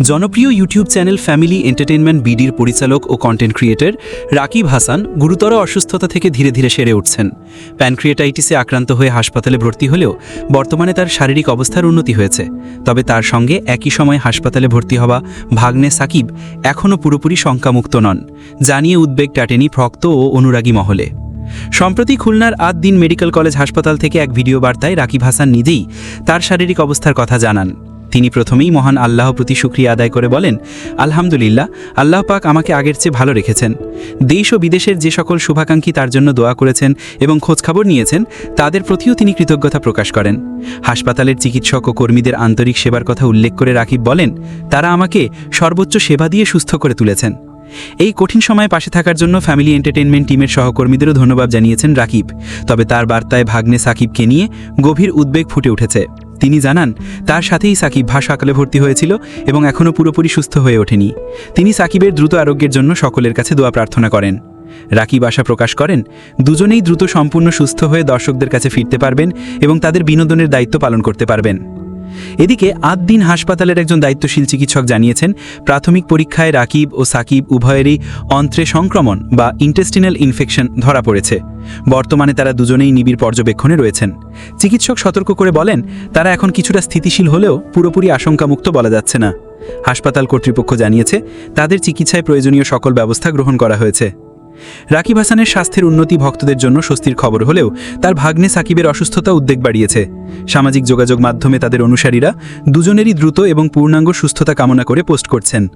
জনপ্রিয় YouTube channel family entertainment বিডির পরিচালক ও কন্টেন্ট ক্রিয়েটর রাকিব হাসান গুরুতর অসুস্থতা থেকে ধীরে ধীরে সেরে উঠছেন। প্যানক্রিয়েটাইটিসে আক্রান্ত হয়ে হাসপাতালে ভর্তি হলেও বর্তমানে তার শারীরিক অবস্থার উন্নতি হয়েছে। তবে তার সঙ্গে একই সময় হাসপাতালে ভর্তি হওয়া ভাগ্নে সাকিব এখনও পুরোপুরি শঙ্কামুক্ত নন, জানিয়ে উদ্বেগ টাটেনি ভক্ত ও অনুরাগী মহলে। সম্প্রতি খুলনার আদ দিন মেডিকেল কলেজ হাসপাতাল থেকে এক ভিডিও বার্তায় রাকিব হাসান নিজেই তার শারীরিক অবস্থার কথা জানান। তিনি প্রথমেই মহান আল্লাহ প্রতি শুক্রিয়া আদায় করে বলেন, আলহামদুলিল্লাহ, আল্লাহ পাক আমাকে আগের চেয়ে ভালো রেখেছেন। দেশ ও বিদেশের যে সকল শুভাকাঙ্ক্ষী তার জন্য দোয়া করেছেন এবং খোঁজখবর নিয়েছেন, তাদের প্রতিও তিনি কৃতজ্ঞতা প্রকাশ করেন। হাসপাতালের চিকিৎসক ও কর্মীদের আন্তরিক সেবার কথা উল্লেখ করে রাকিব বলেন, তারা আমাকে সর্বোচ্চ সেবা দিয়ে সুস্থ করে তুলেছেন। এই কঠিন সময়ে পাশে থাকার জন্য ফ্যামিলি এন্টারটেনমেন্ট টিমের সহকর্মীদেরও ধন্যবাদ জানিয়েছেন রাকিব। তবে তার বার্তায় ভাগ্নে সাকিবকে নিয়ে গভীর উদ্বেগ ফুটে উঠেছে। তিনি জানান, তার সাথেই সাকিব ভাষা আকালে ভর্তি হয়েছিল এবং এখনও পুরোপুরি সুস্থ হয়ে ওঠেনি। তিনি সাকিবের দ্রুত আরোগ্যের জন্য সকলের কাছে দোয়া প্রার্থনা করেন। রাকিব আশা প্রকাশ করেন, দুজনেই দ্রুত সম্পূর্ণ সুস্থ হয়ে দর্শকদের কাছে ফিরতে পারবেন এবং তাদের বিনোদনের দায়িত্ব পালন করতে পারবেন। এদিকে আদ দিন হাসপাতালের একজন দায়িত্বশীল চিকিৎসক জানিয়েছেন, প্রাথমিক পরীক্ষায় রাকিব ও সাকিব উভয়েরই অন্ত্রে সংক্রমণ বা ইন্টেস্টিনাল ইনফেকশন ধরা পড়েছে। বর্তমানে তারা দুজনেই নিবিড় পর্যবেক্ষণে রয়েছেন। চিকিৎসক সতর্ক করে বলেন, তারা এখন কিছুটা স্থিতিশীল হলেও পুরোপুরি আশঙ্কামুক্ত বলা যাচ্ছে না। হাসপাতাল কর্তৃপক্ষ জানিয়েছে, তাদের চিকিৎসায় প্রয়োজনীয় সকল ব্যবস্থা গ্রহণ করা হয়েছে। রাকিব হাসানের স্বাস্থ্যের উন্নতি ভক্তদের জন্য স্বস্তির খবর হলেও তার ভাগ্নে সাকিবের অসুস্থতা উদ্বেগ বাড়িয়েছে। সামাজিক যোগাযোগ মাধ্যমে তাদের অনুসারীরা দুজনেরই দ্রুত এবং পূর্ণাঙ্গ সুস্থতা কামনা করে পোস্ট করছেন।